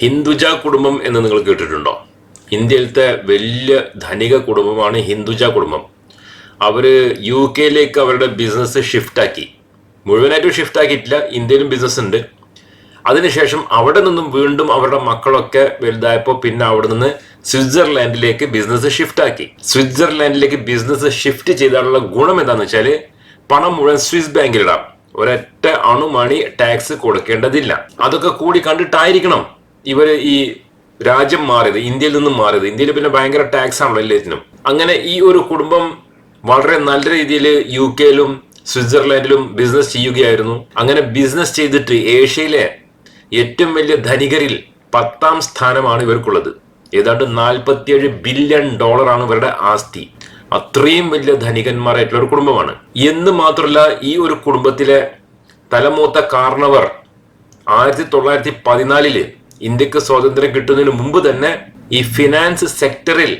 ഹിന്ദുജ കുടുംബം എന്ന് നിങ്ങൾ കേട്ടിട്ടുണ്ടോ? ഇന്ത്യയിലത്തെ വലിയ ധനിക കുടുംബമാണ് ഹിന്ദുജ കുടുംബം. അവർ യു കെയിലേക്ക് അവരുടെ ബിസിനസ് ഷിഫ്റ്റാക്കി മുഴുവനായിട്ടും ഷിഫ്റ്റ് ആക്കിയിട്ടില്ല ഇന്ത്യയിലും ബിസിനസ് ഉണ്ട്. അതിനുശേഷം അവിടെ നിന്നും വീണ്ടും അവരുടെ മക്കളൊക്കെ വലുതായപ്പോൾ പിന്നെ അവിടെ നിന്ന് സ്വിറ്റ്സർലാൻഡിലേക്ക് ബിസിനസ് ഷിഫ്റ്റ് ആക്കി. സ്വിറ്റ്സർലാൻഡിലേക്ക് ബിസിനസ് ഷിഫ്റ്റ് ചെയ്താലുള്ള ഗുണം എന്താണെന്ന് വെച്ചാൽ പണം മുഴുവൻ സ്വിസ് ബാങ്കിലിടാം. ഒരൊറ്റ അണുമണി ടാക്സ് കൊടുക്കേണ്ടതില്ല. അതൊക്കെ കൂടി കണ്ടിട്ടായിരിക്കണം. ഇവർ ഈ രാജ്യം മാറിയത് ഇന്ത്യയിൽ നിന്നും മാറിയത്. ഇന്ത്യയിൽ പിന്നെ ഭയങ്കര ടാക്സ് ആണല്ലോ എല്ലാത്തിനും. അങ്ങനെ ഈ ഒരു കുടുംബം വളരെ നല്ല രീതിയിൽ യു കെയിലും സ്വിറ്റ്സർലാൻഡിലും ബിസിനസ് ചെയ്യുകയായിരുന്നു. അങ്ങനെ ബിസിനസ് ചെയ്തിട്ട് ഏഷ്യയിലെ ഏറ്റവും വലിയ ധനികരിൽ പത്താം സ്ഥാനമാണ് ഇവർക്കുള്ളത്. ഏതാണ്ട് നാൽപ്പത്തിയേഴ് ബില്യൺ ഡോളറാണ് ഇവരുടെ ആസ്തി. അത്രയും വലിയ ധനികന്മാരായിട്ടുള്ള ഒരു കുടുംബമാണ്. എന്ന് മാത്രമല്ല ഈ ഒരു കുടുംബത്തിലെ തലമൂത്ത കാരണവർ ആയിരത്തി തൊള്ളായിരത്തി പതിനാലിൽ ഇന്ത്യയ്ക്ക് സ്വാതന്ത്ര്യം കിട്ടുന്നതിന് മുമ്പ് തന്നെ ഈ ഫിനാൻസ് സെക്ടറിൽ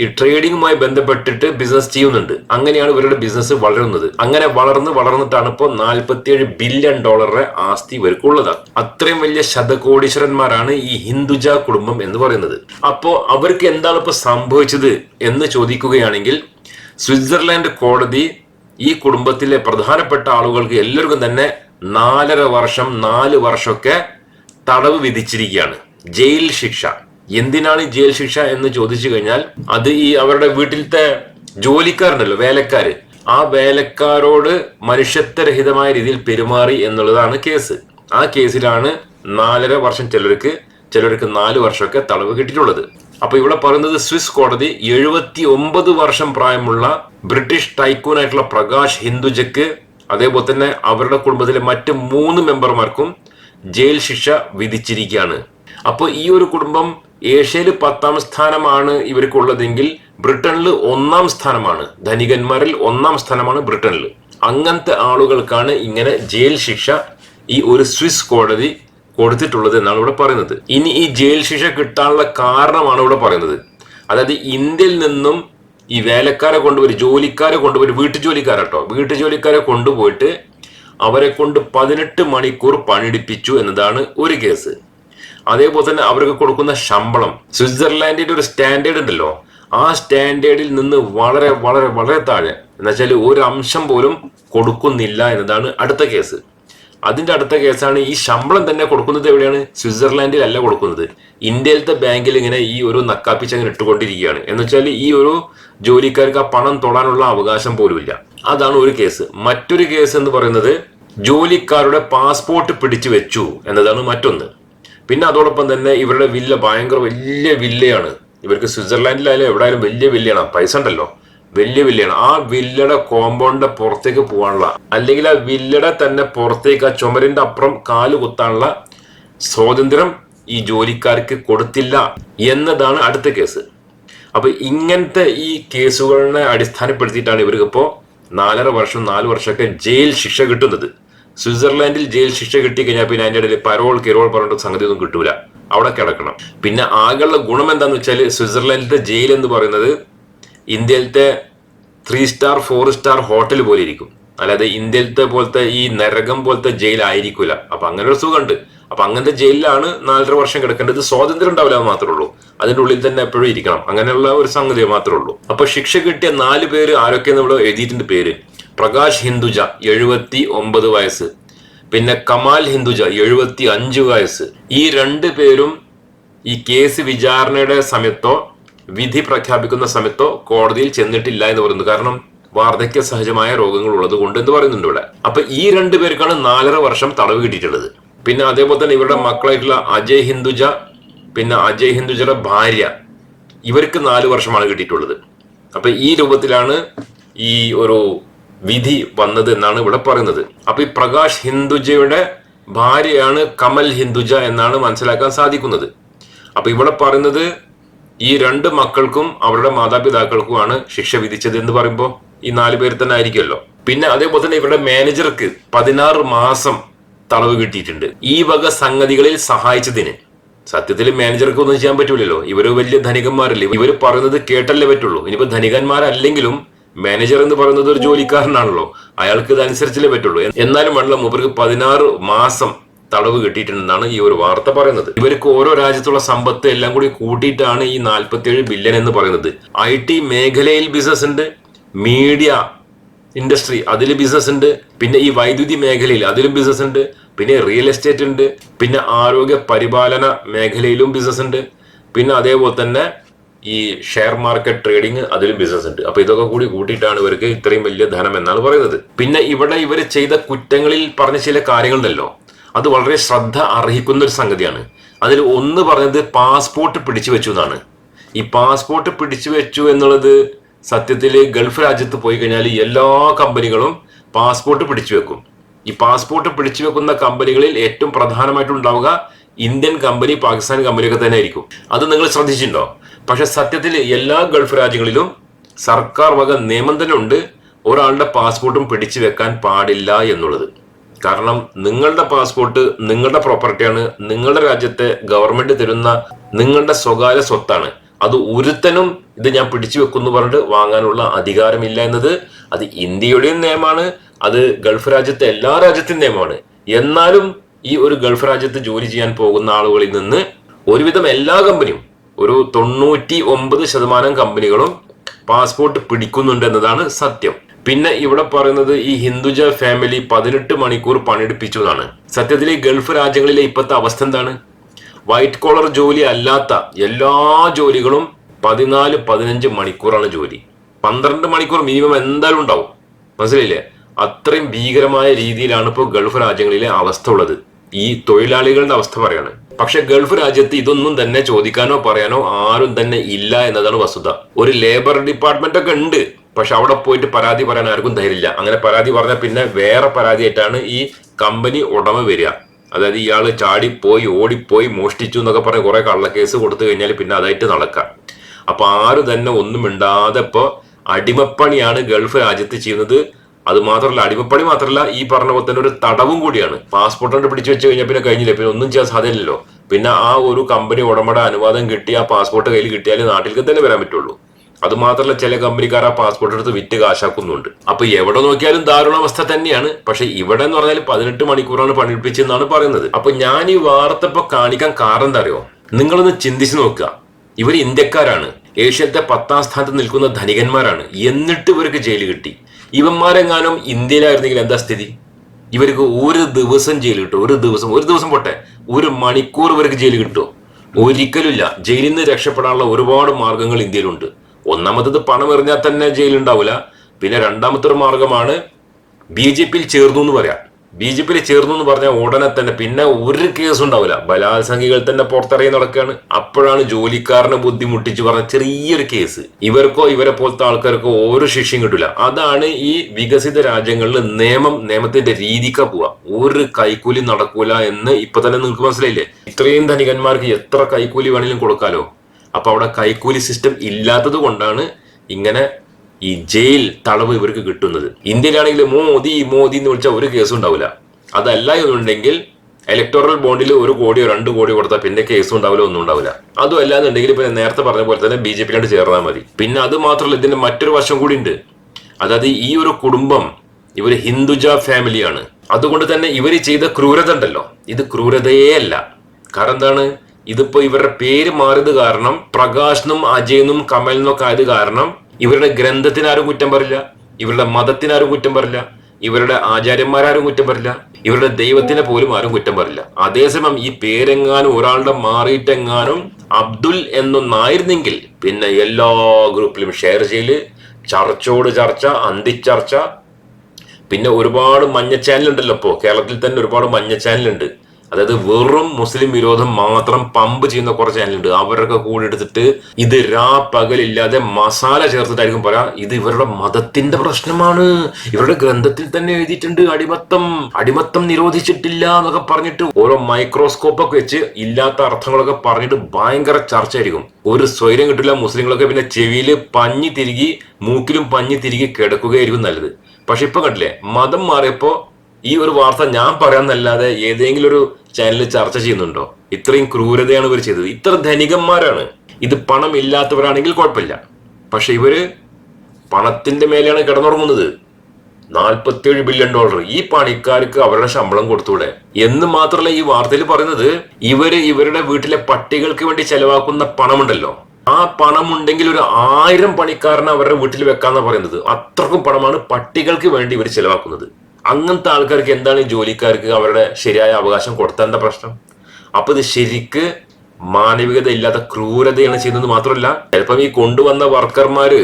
ഈ ട്രേഡിങ്ങുമായി ബന്ധപ്പെട്ടിട്ട് ബിസിനസ് ചെയ്യുന്നുണ്ട്. അങ്ങനെയാണ് ഇവരുടെ ബിസിനസ് വളരുന്നത്. അങ്ങനെ വളർന്ന് വളർന്നിട്ടാണ് ഇപ്പോൾ നാൽപ്പത്തിയേഴ് ബില്യൺ ഡോളറുടെ ആസ്തി ഇവർക്കുള്ളത്. അത്രയും വലിയ ശതകോടീശ്വരന്മാരാണ് ഈ ഹിന്ദുജ കുടുംബം എന്ന് പറയുന്നത്. അപ്പോ അവർക്ക് എന്താണ് ഇപ്പൊ സംഭവിച്ചത് എന്ന് ചോദിക്കുകയാണെങ്കിൽ സ്വിറ്റ്സർലാൻഡ് കോടതി ഈ കുടുംബത്തിലെ പ്രധാനപ്പെട്ട ആളുകൾക്ക് എല്ലാവർക്കും തന്നെ നാലര വർഷം നാല് വർഷമൊക്കെ തടവ് വിധിച്ചിരിക്കുകയാണ്. ജയിൽ ശിക്ഷ. എന്തിനാണ് ഈ ജയിൽ ശിക്ഷ എന്ന് ചോദിച്ചു കഴിഞ്ഞാൽ അത് ഈ അവരുടെ വീട്ടിലത്തെ ജോലിക്കാരുണ്ടല്ലോ വേലക്കാര്. ആ വേലക്കാരോട് മനുഷ്യത്വരഹിതമായ രീതിയിൽ പെരുമാറി എന്നുള്ളതാണ് കേസ്. ആ കേസിലാണ് നാലര വർഷം ചിലർക്ക് ചിലർക്ക് നാല് വർഷമൊക്കെ തടവ് കിട്ടിയിട്ടുള്ളത്. അപ്പൊ ഇവിടെ പറയുന്നത് സ്വിസ് കോടതി എഴുപത്തി ഒമ്പത് വർഷം പ്രായമുള്ള ബ്രിട്ടീഷ് ടൈക്കൂൺ ആയിട്ടുള്ള പ്രകാശ് ഹിന്ദുജക്ക് അതേപോലെ തന്നെ അവരുടെ കുടുംബത്തിലെ മറ്റ് മൂന്ന് മെമ്പർമാർക്കും ജയിൽ ശിക്ഷ വിധിച്ചിരിക്കുകയാണ്. അപ്പോൾ ഈ ഒരു കുടുംബം ഏഷ്യയിൽ പത്താം സ്ഥാനമാണ് ഇവർക്കുള്ളതെങ്കിൽ ബ്രിട്ടനിൽ ഒന്നാം സ്ഥാനമാണ്. ധനികന്മാരിൽ ഒന്നാം സ്ഥാനമാണ് ബ്രിട്ടനിൽ അങ്ങനത്തെ ആളുകൾക്കാണ് ഇങ്ങനെ ജയിൽ ശിക്ഷ ഈ ഒരു സ്വിസ് കോടതി കൊടുത്തിട്ടുള്ളത് എന്നാണ് ഇവിടെ പറയുന്നത്. ഇനി ഈ ജയിൽ ശിക്ഷ കിട്ടാനുള്ള കാരണമാണ് ഇവിടെ പറയുന്നത്. അതായത് ഇന്ത്യയിൽ നിന്നും ഈ വേലക്കാരെ കൊണ്ടുപോയി ജോലിക്കാരെ കൊണ്ടുപോയി വീട്ടു ജോലിക്കാരട്ടോ വീട്ടു ജോലിക്കാരെ കൊണ്ടുപോയിട്ട് അവരെ കൊണ്ട് പതിനെട്ട് മണിക്കൂർ പണിയെടുപ്പിച്ചു എന്നതാണ് ഒരു കേസ്. അതേപോലെ തന്നെ അവർക്ക് കൊടുക്കുന്ന ശമ്പളം. സ്വിറ്റ്സർലാൻഡിന്റെ ഒരു സ്റ്റാൻഡേർഡ് ഉണ്ടല്ലോ. ആ സ്റ്റാൻഡേർഡിൽ നിന്ന് വളരെ വളരെ വളരെ താഴെ. എന്നുവെച്ചാൽ ഒരു അംശം പോലും കൊടുക്കുന്നില്ല എന്നതാണ് അടുത്ത കേസ്. അതിന്റെ അടുത്ത കേസാണ് ഈ ശമ്പളം തന്നെ കൊടുക്കുന്നത് എവിടെയാണ്? സ്വിറ്റ്സർലാൻഡിൽ അല്ല കൊടുക്കുന്നത്. ഇന്ത്യയിലത്തെ ബാങ്കിൽ ഇങ്ങനെ ഈ ഒരു നക്കാപ്പിച്ച് അങ്ങനെ ഇട്ടുകൊണ്ടിരിക്കുകയാണ്. എന്നുവെച്ചാൽ ഈ ഒരു ജോലിക്കാർക്ക് ആ പണം തൊടാനുള്ള അവകാശം പോലുമില്ല. അതാണ് ഒരു കേസ്. മറ്റൊരു കേസ് എന്ന് പറയുന്നത് ജോലിക്കാരുടെ പാസ്പോർട്ട് പിടിച്ചു വെച്ചു എന്നതാണ് മറ്റൊന്ന്. പിന്നെ അതോടൊപ്പം തന്നെ ഇവരുടെ വില്ല ഭയങ്കര വലിയ വില്ലയാണ്. ഇവർക്ക് സ്വിറ്റ്സർലാൻഡിലായാലും എവിടെയായാലും വലിയ വില്ലയാണ്. പൈസ ഉണ്ടല്ലോ. വലിയ വില്ലയാണ്. ആ വില്ലയുടെ കോമ്പൗണ്ടിന്റെ പുറത്തേക്ക് പോകാനുള്ള അല്ലെങ്കിൽ ആ വില്ലയുടെ തന്നെ പുറത്തേക്ക് ആ ചുമരിന്റെ അപ്പുറം കാൽ കുത്താനുള്ള സ്വാതന്ത്ര്യം ഈ ജോലിക്കാർക്ക് കൊടുത്തില്ല എന്നതാണ് അടുത്ത കേസ്. അപ്പൊ ഇങ്ങനത്തെ ഈ കേസുകളെ അടിസ്ഥാനപ്പെടുത്തിയിട്ടാണ് ഇവർക്ക് ഇപ്പോ നാലര വർഷം നാല് വർഷമൊക്കെ ജയിൽ ശിക്ഷ കിട്ടുന്നത്. സ്വിറ്റ്സർലാൻഡിൽ ജയിൽ ശിക്ഷ കിട്ടി കഴിഞ്ഞാൽ പിന്നെ അതിന്റെ ഇടയിൽ പരോൾ കിരോൾ പറഞ്ഞിട്ട് സംഗതി ഒന്നും കിട്ടൂല. അവിടെ കിടക്കണം. പിന്നെ ആകെയുള്ള ഗുണം എന്താന്ന് വെച്ചാൽ സ്വിറ്റ്സർലാൻഡിലെ ജയിൽ എന്ന് പറയുന്നത് ഇന്ത്യയിലത്തെ three star four star hotel പോലെ ഇരിക്കും. അല്ലാതെ ഇന്ത്യയിലത്തെ പോലത്തെ ഈ നരകം പോലത്തെ ജയിൽ ആയിരിക്കില്ല അപ്പൊ അങ്ങനെ ഒരു സുഖമുണ്ട് അപ്പൊ അങ്ങനത്തെ ജയിലിലാണ് നാലര വർഷം കിടക്കേണ്ടത്. സ്വാതന്ത്ര്യം ഉണ്ടാവില്ല എന്ന് മാത്രമേ ഉള്ളൂ. അതിന്റെ ഉള്ളിൽ തന്നെ എപ്പോഴും ഇരിക്കണം. അങ്ങനെയുള്ള ഒരു സംഗതി മാത്രമേ ഉള്ളൂ. അപ്പൊ ശിക്ഷ കിട്ടിയ നാല് പേര് ആരൊക്കെയെന്ന് ഇവിടെ എഴുതിയിട്ടുണ്ട് പേര്? പ്രകാശ് ഹിന്ദുജ എഴുപത്തി ഒമ്പത് വയസ്സ്. പിന്നെ കമാൽ ഹിന്ദുജ എഴുപത്തി അഞ്ച് വയസ്സ്. ഈ രണ്ട് പേരും ഈ കേസ് വിചാരണയുടെ സമയത്തോ വിധി പ്രഖ്യാപിക്കുന്ന സമയത്തോ കോടതിയിൽ ചെന്നിട്ടില്ല എന്ന് പറയുന്നു. കാരണം വാർദ്ധക്യ സഹജമായ രോഗങ്ങൾ ഉള്ളത് കൊണ്ട് എന്ന് പറയുന്നുണ്ട് ഇവിടെ. അപ്പൊ ഈ രണ്ടു പേർക്കാണ് നാലര വർഷം തടവ് കിട്ടിയിട്ടുള്ളത്. പിന്നെ അതേപോലെ തന്നെ ഇവരുടെ മക്കളായിട്ടുള്ള അജയ് ഹിന്ദുജ പിന്നെ അജയ് ഹിന്ദുജയുടെ ഭാര്യ ഇവർക്ക് നാല് വർഷമാണ് കിട്ടിയിട്ടുള്ളത്. അപ്പൊ ഈ രൂപത്തിലാണ് ഈ ഒരു വിധി വന്നത് എന്നാണ് ഇവിടെ പറയുന്നത്. അപ്പൊ ഈ പ്രകാശ് ഹിന്ദുജയുടെ ഭാര്യയാണ് കമൽ ഹിന്ദുജ എന്നാണ് മനസ്സിലാക്കാൻ സാധിക്കുന്നത്. അപ്പൊ ഇവിടെ പറയുന്നത് ഈ രണ്ട് മക്കൾക്കും അവരുടെ മാതാപിതാക്കൾക്കുമാണ് ശിക്ഷ വിധിച്ചത് എന്ന് പറയുമ്പോൾ ഈ നാല് പേര് തന്നെ ആയിരിക്കുമല്ലോ. പിന്നെ അതേപോലെ തന്നെ ഇവരുടെ മാനേജർക്ക് പതിനാറ് മാസം തടവ് കിട്ടിയിട്ടുണ്ട്. ഈ വക സംഗതികളിൽ സഹായിച്ചതിന്. സത്യത്തിൽ മാനേജർക്ക് ഒന്നും ചെയ്യാൻ പറ്റൂലല്ലോ. ഇവർ വലിയ ധനികന്മാരല്ലേ. ഇവർ പറയുന്നത് കേട്ടല്ലേ പറ്റുള്ളൂ. ഇനിയിപ്പോ ധനികന്മാരല്ലെങ്കിലും മാനേജർ എന്ന് പറയുന്നത് ഒരു ജോലിക്കാരനാണല്ലോ. അയാൾക്ക് ഇത് അനുസരിച്ചല്ലേ പറ്റുള്ളൂ. എന്നാലും വേണ്ട മൂപ്പർക്ക് പതിനാറ് മാസം തടവ് കിട്ടിയിട്ടുണ്ടെന്നാണ് ഈ ഒരു വാർത്ത പറയുന്നത്. ഇവർക്ക് ഓരോ രാജ്യത്തുള്ള സമ്പത്ത് എല്ലാം കൂടി കൂട്ടിയിട്ടാണ് ഈ നാൽപ്പത്തിയേഴ് ബില്യൺ എന്ന് പറയുന്നത്. ഐ ടി മേഖലയിൽ ബിസിനസ് ഉണ്ട്. മീഡിയ ഇൻഡസ്ട്രി അതിൽ ബിസിനസ് ഉണ്ട്. പിന്നെ ഈ വൈദ്യുതി മേഖലയിൽ അതിലും ബിസിനസ് ഉണ്ട്. പിന്നെ റിയൽ എസ്റ്റേറ്റ് ഉണ്ട്. പിന്നെ ആരോഗ്യ പരിപാലന മേഖലയിലും ബിസിനസ് ഉണ്ട്. പിന്നെ അതേപോലെ തന്നെ ഈ ഷെയർ മാർക്കറ്റ് ട്രേഡിംഗ് അതിലും ബിസിനസ് ഉണ്ട്. അപ്പൊ ഇതൊക്കെ കൂടി കൂട്ടിയിട്ടാണ് ഇവർക്ക് ഇത്രയും വലിയ ധനം എന്നാണ് പറയുന്നത്. പിന്നെ ഇവിടെ ഇവർ ചെയ്ത കുറ്റങ്ങളിൽ പറഞ്ഞ ചില കാര്യങ്ങളുണ്ടല്ലോ. അത് വളരെ ശ്രദ്ധ അർഹിക്കുന്ന ഒരു സംഗതിയാണ്. അതിൽ ഒന്ന് പറഞ്ഞത് പാസ്പോർട്ട് പിടിച്ചു വെച്ചു എന്നാണ്. ഈ പാസ്പോർട്ട് പിടിച്ചു വെച്ചു എന്നുള്ളത് സത്യത്തിൽ ഗൾഫ് രാജ്യത്ത് പോയി കഴിഞ്ഞാൽ എല്ലാ കമ്പനികളും പാസ്പോർട്ട് പിടിച്ചു വെക്കും. ഈ പാസ്പോർട്ട് പിടിച്ചു വെക്കുന്ന കമ്പനികളിൽ ഏറ്റവും പ്രധാനമായിട്ടും ഉണ്ടാവുക ഇന്ത്യൻ കമ്പനി പാകിസ്ഥാൻ കമ്പനിയൊക്കെ തന്നെ ആയിരിക്കും. അത് നിങ്ങൾ ശ്രദ്ധിച്ചിട്ടുണ്ടോ? പക്ഷെ സത്യത്തിൽ എല്ലാ ഗൾഫ് രാജ്യങ്ങളിലും സർക്കാർ വക നിയമം തന്നെ ഉണ്ട് ഒരാളുടെ പാസ്പോർട്ടും പിടിച്ചു വെക്കാൻ പാടില്ല എന്നുള്ളത്. കാരണം നിങ്ങളുടെ പാസ്പോർട്ട് നിങ്ങളുടെ പ്രോപ്പർട്ടിയാണ് നിങ്ങളുടെ രാജ്യത്തെ ഗവൺമെന്റ് തരുന്ന നിങ്ങളുടെ സ്വകാര്യ സ്വത്താണ്. അത് ഒരുത്തനും ഇത് ഞാൻ പിടിച്ചു വെക്കുന്നു പറഞ്ഞിട്ട് വാങ്ങാനുള്ള അധികാരമില്ല എന്നത് അത് ഇന്ത്യയുടെയും നിയമമാണ് അത് ഗൾഫ് രാജ്യത്തെ എല്ലാ രാജ്യത്തെയും നിയമമാണ്. എന്നാലും ഈ ഒരു ഗൾഫ് രാജ്യത്ത് ജോലി ചെയ്യാൻ പോകുന്ന ആളുകളിൽ നിന്ന് ഒരുവിധം എല്ലാ കമ്പനിയും ഒരു തൊണ്ണൂറ്റി ഒമ്പത് ശതമാനം കമ്പനികളും പാസ്പോർട്ട് പിടിക്കുന്നുണ്ട് എന്നതാണ് സത്യം. പിന്നെ ഇവിടെ പറയുന്നത് ഈ ഹിന്ദുജ ഫാമിലി പതിനെട്ട് മണിക്കൂർ പണിയെടുപ്പിച്ചു എന്നാണ്. സത്യത്തിൽ ഈ ഗൾഫ് രാജ്യങ്ങളിലെ ഇപ്പോഴത്തെ അവസ്ഥ എന്താണ്? വൈറ്റ് കോളർ ജോലി അല്ലാത്ത എല്ലാ ജോലികളും പതിനാല് പതിനഞ്ച് മണിക്കൂറാണ് ജോലി. പന്ത്രണ്ട് മണിക്കൂർ മിനിമം എന്തായാലും ഉണ്ടാവും. മനസ്സിലായില്ലേ? അത്രയും ഭീകരമായ രീതിയിലാണ് ഇപ്പോൾ ഗൾഫ് രാജ്യങ്ങളിലെ അവസ്ഥ ഉള്ളത്. ഈ തൊഴിലാളികളുടെ അവസ്ഥ പറയാണ്. പക്ഷെ ഗൾഫ് രാജ്യത്ത് ഇതൊന്നും തന്നെ ചോദിക്കാനോ പറയാനോ ആരും തന്നെ ഇല്ല എന്നതാണ് വസ്തുത. ഒരു ലേബർ ഡിപ്പാർട്ട്മെന്റ് ഒക്കെ ഉണ്ട്. പക്ഷെ അവിടെ പോയിട്ട് പരാതി പറയാൻ ആർക്കും ധൈര്യമില്ല. അങ്ങനെ പരാതി പറഞ്ഞാൽ പിന്നെ വേറെ പരാതിയായിട്ടാണ് ഈ കമ്പനി ഉടമ വരിക. അതായത് ഇയാൾ ചാടിപ്പോയി ഓടിപ്പോയി മോഷ്ടിച്ചു എന്നൊക്കെ പറഞ്ഞ് കുറെ കള്ളക്കേസ് കൊടുത്തു കഴിഞ്ഞാൽ പിന്നെ അതായിട്ട് നടക്കാം. അപ്പൊ ആരും തന്നെ ഒന്നും മിണ്ടാതെ ഇപ്പോ അടിമപ്പണിയാണ് ഗൾഫ് രാജ്യത്ത് ചെയ്യുന്നത്. അത് മാത്രമല്ല അടിമപ്പണി മാത്രമല്ല ഈ പറഞ്ഞ പോലെ തന്നെ ഒരു തടവും കൂടിയാണ്. പാസ്പോർട്ട് കൊണ്ട് പിടിച്ചു വെച്ച് കഴിഞ്ഞാൽ പിന്നെ കഴിഞ്ഞില്ല? പിന്നെ ഒന്നും ചെയ്യാൻ സാധ്യതയില്ലല്ലോ. പിന്നെ ആ ഒരു കമ്പനി ഉടമയുടെ അനുവാദം കിട്ടി ആ പാസ്പോർട്ട് കയ്യിൽ കിട്ടിയാലേ നാട്ടിലേക്ക് തന്നെ വരാൻ പറ്റുള്ളൂ. അത് മാത്രമല്ല ചില കമ്പനിക്കാർ ആ പാസ്പോർട്ട് എടുത്ത് വിറ്റ് കാശാക്കുന്നുണ്ട്. അപ്പൊ എവിടെ നോക്കിയാലും ദാരുണ അവസ്ഥ തന്നെയാണ്. പക്ഷെ ഇവിടെ എന്ന് പറഞ്ഞാൽ പതിനെട്ട് മണിക്കൂറാണ് പണിപ്പിച്ചെന്നാണ് പറയുന്നത്. അപ്പൊ ഞാൻ ഈ വാർത്ത ഇപ്പൊ കാണിക്കാൻ കാരണം എന്താ അറിയോ? നിങ്ങളൊന്ന് ചിന്തിച്ചു നോക്കുക. ഇവർ ഇന്ത്യക്കാരാണ്. ഏഷ്യത്തെ പത്താം സ്ഥാനത്ത് നിൽക്കുന്ന ധനികന്മാരാണ്. എന്നിട്ട് ഇവർക്ക് ജയിൽ കിട്ടി. ഇവന്മാരെങ്ങാനും ഇന്ത്യയിലായിരുന്നെങ്കിൽ എന്താ സ്ഥിതി? ഇവർക്ക് ഒരു ദിവസം ജയിൽ കിട്ടും. ഒരു ദിവസം ഒരു ദിവസം പോട്ടെ. ഒരു മണിക്കൂർ ഇവർക്ക് ജയിൽ കിട്ടുമോ ഒരിക്കലുമില്ല. ജയിലിൽ നിന്ന് രക്ഷപ്പെടാനുള്ള ഒരുപാട് മാർഗങ്ങൾ ഇന്ത്യയിലുണ്ട്. ഒന്നാമത്തത് പണം എറിഞ്ഞാൽ തന്നെ ജയിലുണ്ടാവില്ല പിന്നെ രണ്ടാമത്തെ ഒരു മാർഗമാണ് ബി ജെ പിയിൽ ചേർന്നു എന്ന് പറയാം. ബി ജെ പിയിൽ ചേർന്നു എന്ന് പറഞ്ഞാൽ ഉടനെ തന്നെ പിന്നെ ഒരു കേസ് ഉണ്ടാവില്ല ബലാത്സംഗികൾ തന്നെ പുറത്തിറങ്ങി നടക്കുകയാണ്. അപ്പോഴാണ് ജോലിക്കാരനെ ബുദ്ധിമുട്ടിച്ച് പറഞ്ഞ ചെറിയൊരു കേസ്. ഇവർക്കോ ഇവരെ പോലത്തെ ആൾക്കാർക്കോ ഓരോ ശിക്ഷയും കിട്ടില്ല അതാണ് ഈ വികസിത രാജ്യങ്ങളിൽ നിയമം നിയമത്തിന്റെ രീതിക്ക പോവാ ഒരു കൈക്കൂലി നടക്കൂല എന്ന് ഇപ്പൊ തന്നെ നിങ്ങൾക്ക് മനസ്സിലായില്ലേ? ഇത്രയും ധനികന്മാർക്ക് എത്ര കൈക്കൂലി വേണമെങ്കിലും കൊടുക്കാലോ? അപ്പൊ അവിടെ കൈക്കൂലി സിസ്റ്റം ഇല്ലാത്തത് കൊണ്ടാണ് ഇങ്ങനെ ഈ ജയിൽ തടവ് ഇവർക്ക് കിട്ടുന്നത്. ഇന്ത്യയിലാണെങ്കിൽ മോദി മോദി എന്ന് വിളിച്ചാൽ ഒരു കേസും ഉണ്ടാവില്ല. അതല്ല എന്നുണ്ടെങ്കിൽ ഇലക്ടോറൽ ബോണ്ടിൽ ഒരു കോടിയോ രണ്ട് കോടിയോ കൊടുത്താൽ പിന്നെ കേസും ഉണ്ടാവില്ല ഒന്നും ഉണ്ടാവില്ല. അതും അല്ല എന്നുണ്ടെങ്കിൽ പിന്നെ നേരത്തെ പറഞ്ഞ പോലെ തന്നെ ബി ജെ പിയിലോട്ട് ചേർന്നാൽ മതി. പിന്നെ അത് മാത്രമല്ല ഇതിന്റെ മറ്റൊരു വശം കൂടി ഉണ്ട്. അതായത് ഈ ഒരു കുടുംബം ഇവർ ഹിന്ദുജ ഫാമിലിയാണ് അതുകൊണ്ട് തന്നെ ഇവർ ചെയ്ത ക്രൂരത ഉണ്ടല്ലോ. ഇത് ക്രൂരതയേ അല്ല. കാരണം എന്താണ്? ഇതിപ്പോ ഇവരുടെ പേര് മാറിയത് കാരണം പ്രകാശനും അജയനും കമൽ ഒക്കെ ആയത് കാരണം ഇവരുടെ ഗ്രന്ഥത്തിന് ആരും കുറ്റം പറയില്ല ഇവരുടെ മതത്തിന് ആരും കുറ്റം പറയില്ല ഇവരുടെ ആചാര്യന്മാരാരും കുറ്റം പറയില്ല ഇവരുടെ ദൈവത്തിനെ പോലും ആരും കുറ്റം പറയില്ല. അതേസമയം ഈ പേരെങ്ങാനും ഒരാളുടെ മാറിയിട്ടെങ്ങാനും അബ്ദുൽ എന്നൊന്നായിരുന്നെങ്കിൽ പിന്നെ എല്ലാ ഗ്രൂപ്പിലും ഷെയർ ചെയ്യൽ ചർച്ചോട് ചർച്ച അന്തിച്ചർച്ച പിന്നെ ഒരുപാട് മഞ്ഞ ചാനൽ ഉണ്ടല്ലോ ഇപ്പോ. കേരളത്തിൽ തന്നെ ഒരുപാട് മഞ്ഞ ചാനലുണ്ട്. അതായത് വെറും മുസ്ലിം വിരോധം മാത്രം പമ്പ് ചെയ്യുന്ന കുറച്ച് ചാനലുണ്ട് അവരൊക്കെ കൂടെ എടുത്തിട്ട് ഇത് രാ പകലില്ലാതെ മസാല ചേർത്തിട്ടായിരിക്കും പറയാ ഇത് ഇവരുടെ മതത്തിന്റെ പ്രശ്നമാണ്. ഇവരുടെ ഗ്രന്ഥത്തിൽ തന്നെ എഴുതിയിട്ടുണ്ട്. അടിമത്തം അടിമത്തം നിരോധിച്ചിട്ടില്ല എന്നൊക്കെ പറഞ്ഞിട്ട് ഓരോ മൈക്രോസ്കോപ്പ് ഒക്കെ വെച്ച് ഇല്ലാത്ത അർത്ഥങ്ങളൊക്കെ പറഞ്ഞിട്ട് ഭയങ്കര ചർച്ചയായിരിക്കും. ഒരു സ്വൈര്യം കിട്ടില്ല മുസ്ലിങ്ങളൊക്കെ പിന്നെ ചെവിയിൽ പഞ്ഞി തിരികി മൂക്കിലും പഞ്ഞി തിരികെ കിടക്കുകയായിരിക്കും നല്ലത്. പക്ഷെ ഇപ്പൊ കണ്ടില്ലേ മതം മാറിയപ്പോ ഈ ഒരു വാർത്ത ഞാൻ പറയാന്നല്ലാതെ ഏതെങ്കിലും ഒരു ചാനലിൽ ചർച്ച ചെയ്യുന്നുണ്ടോ? ഇത്രയും ക്രൂരതയാണ് ഇവർ ചെയ്തത്. ഇത്ര ധനികന്മാരാണ്. ഇത് പണം ഇല്ലാത്തവരാണെങ്കിൽ കുഴപ്പമില്ല. പക്ഷെ ഇവർ പണത്തിന്റെ മേലെയാണ് കിടന്നുറങ്ങുന്നത്. നാൽപ്പത്തിയേഴ് ബില്യൺ ഡോളർ ഈ പണിക്കാർക്ക് അവരുടെ ശമ്പളം കൊടുത്തൂടെ? എന്ന് മാത്രമല്ല ഈ വാർത്തയിൽ പറയുന്നത് ഇവർ ഇവരുടെ വീട്ടിലെ പട്ടികൾക്ക് വേണ്ടി ചെലവാക്കുന്ന പണമുണ്ടല്ലോ. ആ പണം ഉണ്ടെങ്കിൽ ഒരു ആയിരം പണിക്കാരനെ അവരുടെ വീട്ടിൽ വെക്കാന്നാ പറയുന്നത്. അത്രക്കും പണമാണ് പട്ടികൾക്ക് വേണ്ടി ഇവർ ചെലവാക്കുന്നത്. അങ്ങനത്തെ ആൾക്കാർക്ക് എന്താണ് ജോലിക്കാർക്ക് അവരുടെ ശരിയായ അവകാശം കൊടുത്തേണ്ട പ്രശ്നം? അപ്പൊ ഇത് ശരിക്ക് മാനവികത ഇല്ലാത്ത ക്രൂരതയാണ് ചെയ്യുന്നത് മാത്രമല്ല ചിലപ്പം ഈ കൊണ്ടുവന്ന വർക്കർമാര്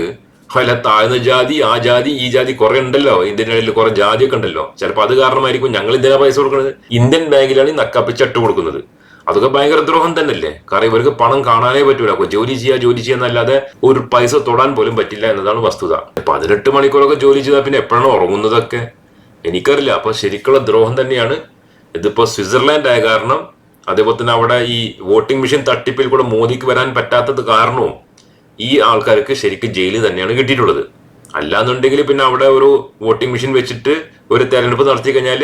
അല്ല താഴ്ന്ന ജാതി ആ ജാതി ഈ ജാതി കുറെ ഉണ്ടല്ലോ ഇന്ത്യൻ ഇടയിൽ കുറെ ജാതിയൊക്കെ ഉണ്ടല്ലോ. ചിലപ്പോൾ അത് കാരണമായിരിക്കും ഞങ്ങൾ ഇന്ത്യ പൈസ കൊടുക്കുന്നത്. ഇന്ത്യൻ ബാങ്കിലാണ് ഈ നക്കാപ്പിച്ച് കൊടുക്കുന്നത്. അതൊക്കെ ഭയങ്കര ദ്രോഹം തന്നെയല്ലേ? കാരണം ഇവർക്ക് പണം കാണാനേ പറ്റൂല. ജോലി ചെയ്യാ ജോലി ചെയ്യാന്നല്ലാതെ ഒരു പൈസ തൊടാൻ പോലും പറ്റില്ല എന്നതാണ് വസ്തുത. പതിനെട്ട് മണിക്കൂറൊക്കെ ജോലി ചെയ്താൽ പിന്നെ എപ്പോഴാണ് ഉറങ്ങുന്നതൊക്കെ? എനിക്കറിയില്ല. അപ്പൊ ശരിക്കുള്ള ദ്രോഹം തന്നെയാണ്. ഇതിപ്പോ സ്വിറ്റ്സർലാൻഡ് ആയ കാരണം അതേപോലെ തന്നെ അവിടെ ഈ വോട്ടിംഗ് മെഷീൻ തട്ടിപ്പിൽ കൂടെ മോദിക്ക് വരാൻ പറ്റാത്തത് കാരണവും ഈ ആൾക്കാർക്ക് ശരിക്കും ജയിലിൽ തന്നെയാണ് കിട്ടിയിട്ടുള്ളത്. അല്ലാന്നുണ്ടെങ്കിൽ പിന്നെ അവിടെ ഒരു വോട്ടിംഗ് മെഷീൻ വെച്ചിട്ട് ഒരു തെരഞ്ഞെടുപ്പ് നടത്തി കഴിഞ്ഞാൽ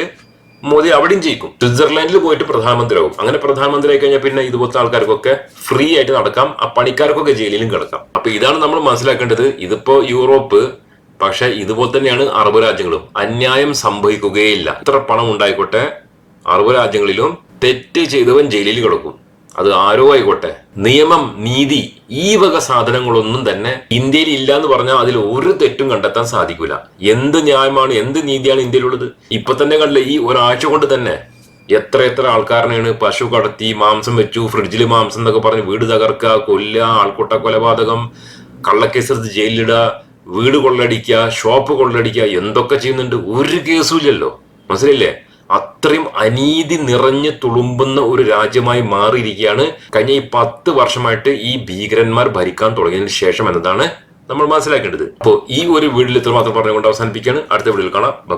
മോദി അവിടെയും ജയിക്കും. സ്വിറ്റ്സർലാൻഡിൽ പോയിട്ട് പ്രധാനമന്ത്രിയാകും അങ്ങനെ പ്രധാനമന്ത്രി ആയി കഴിഞ്ഞാൽ പിന്നെ ഇതുപോലത്തെ ആൾക്കാർക്കൊക്കെ ഫ്രീ ആയിട്ട് നടക്കാം. ആ പണിക്കാർക്കൊക്കെ ജയിലിലും കിടക്കാം. അപ്പൊ ഇതാണ് നമ്മൾ മനസ്സിലാക്കേണ്ടത്. ഇതിപ്പോ യൂറോപ്പ് പക്ഷെ ഇതുപോലെ തന്നെയാണ് അറബ് രാജ്യങ്ങളും. അന്യായം സംഭവിക്കുകയില്ല. ഇത്ര പണം ഉണ്ടായിക്കോട്ടെ അറബ് രാജ്യങ്ങളിലും തെറ്റ് ചെയ്തവൻ ജയിലിൽ കിടക്കും. അത് ആരോ ആയിക്കോട്ടെ. നിയമം നീതി ഈ വക സാധനങ്ങളൊന്നും തന്നെ ഇന്ത്യയിൽ ഇല്ല എന്ന് പറഞ്ഞാൽ അതിൽ ഒരു തെറ്റും കണ്ടെത്താൻ സാധിക്കില്ല എന്ത് ന്യായമാണ് എന്ത് നീതിയാണ് ഇന്ത്യയിലുള്ളത്? ഇപ്പൊ തന്നെ കണ്ടില്ല ഈ ഒരാഴ്ച കൊണ്ട് തന്നെ എത്ര എത്ര ആൾക്കാരനെയാണ് പശു കടത്തി മാംസം വെച്ചു ഫ്രിഡ്ജിൽ മാംസം എന്നൊക്കെ പറഞ്ഞ് വീട് തകർക്കുക കൊല്ലുക ആൾക്കൂട്ട കൊലപാതകം കള്ളക്കേസെടുത്ത് ജയിലിലിടുക വീട് കൊള്ളടിക്കുക ഷോപ്പ് കൊള്ളടിക്കുക എന്തൊക്കെ ചെയ്യുന്നുണ്ട്? ഒരു കേസും ഇല്ലല്ലോ. മനസ്സിലല്ലേ അത്രയും അനീതി നിറഞ്ഞു തുളുമ്പുന്ന ഒരു രാജ്യമായി മാറിയിരിക്കുകയാണ്. കഴിഞ്ഞ ഈ പത്ത് വർഷമായിട്ട് ഈ ഭീകരന്മാർ ഭരിക്കാൻ തുടങ്ങിയതിന് ശേഷം എന്നതാണ് നമ്മൾ മനസ്സിലാക്കേണ്ടത്. അപ്പോൾ ഈ ഒരു വീഡിയോയിൽ ഇത്ര മാത്രം പറഞ്ഞുകൊണ്ട് അവസാനിപ്പിക്കുകയാണ്. അടുത്ത വീഡിയോയിൽ കാണാം. ബൈ